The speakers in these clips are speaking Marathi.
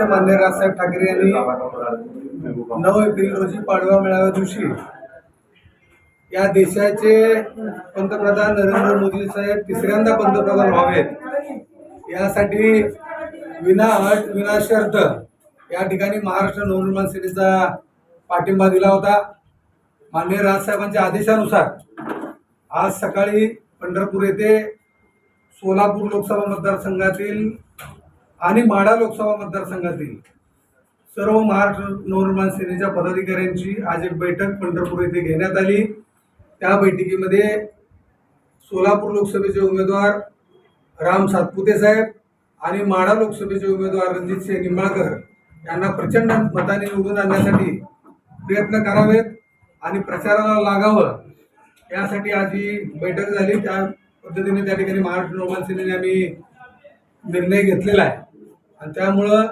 मान्य राजसाहेब ठाकरे यांनी नऊ एप्रिल रोजी पाडवा मेळाव्या दिवशी या देशाचे पंतप्रधान नरेंद्र मोदी साहेब तिसऱ्यांदा पंतप्रधान व्हावेत. यासाठी विना अट विना शर्त या ठिकाणी महाराष्ट्र नवनिर्माण सेनेचा पाठिंबा दिला होता. माननीय राजसाहेबांच्या आदेशानुसार आज सकाळी पंढरपूर येथे सोलापूर लोकसभा मतदारसंघातील आणि माढा लोकसभा मतदारसंघातील सर्व महाराष्ट्र नवनिर्माण सेनेच्या पदाधिकाऱ्यांची आज एक बैठक पंढरपूर येथे घेण्यात आली. त्या बैठकीमध्ये सोलापूर लोकसभेचे उमेदवार राम सातपुते साहेब आणि माढा लोकसभेचे उमेदवार रणजितसिंह निंबाळकर यांना प्रचंड मताने निवडून आणण्यासाठी प्रयत्न करावेत आणि प्रचाराला लागावं यासाठी आज ही बैठक झाली. त्या पद्धतीने त्या ठिकाणी महाराष्ट्र नवनिर्माण सेनेने आम्ही निर्णय घेतलेला आहे. आणि त्यामुळं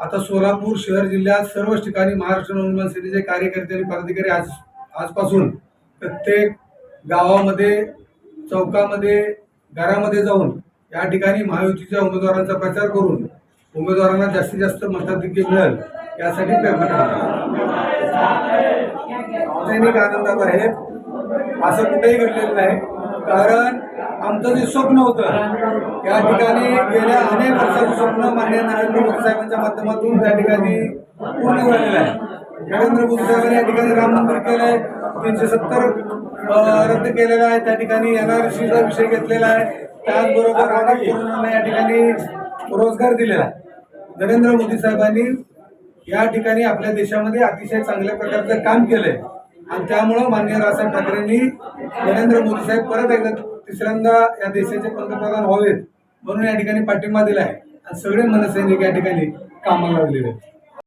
आता सोलापूर शहर जिल्ह्यात सर्वच ठिकाणी महाराष्ट्र नवनिर्माण सेनेचे कार्यकर्ते आणि पदाधिकारी आज आजपासून प्रत्येक गावामध्ये चौकामध्ये घरामध्ये जाऊन या ठिकाणी महायुतीच्या उमेदवारांचा प्रचार करून उमेदवारांना जास्तीत जास्त मताधिक्य मिळेल यासाठी प्रयत्न करतात सैनिक आनंदात आहे असं कुठेही घडलेलं नाही. कारण आमचं जे स्वप्न होतं या ठिकाणी गेल्या अनेक वर्षाचं स्वप्न मान्य नरेंद्र मोदी साहेबांच्या माध्यमातून त्या ठिकाणी पूर्ण झालेलं आहे. नरेंद्र मोदी साहेबांनी या ठिकाणी राम मंदिर आहे. तीनशे सत्तर रद्द केलेलं आहे. त्या ठिकाणी एनआरसीचा विषय घेतलेला आहे. त्याचबरोबर अनेक तरुणांना या ठिकाणी रोजगार दिलेला आहे. नरेंद्र मोदी साहेबांनी या ठिकाणी आपल्या देशामध्ये अतिशय चांगल्या प्रकारचं काम केलंय. आणि त्यामुळं माननीय राजसाहेब ठाकरेंनी नरेंद्र मोदी साहेब परत एकदा तिसऱ्यांदा या देशाचे पंतप्रधान व्हावेत म्हणून या ठिकाणी पाठिंबा दिला आहे आणि सगळे मनसैनिक या ठिकाणी कामाला लागलेले आहेत.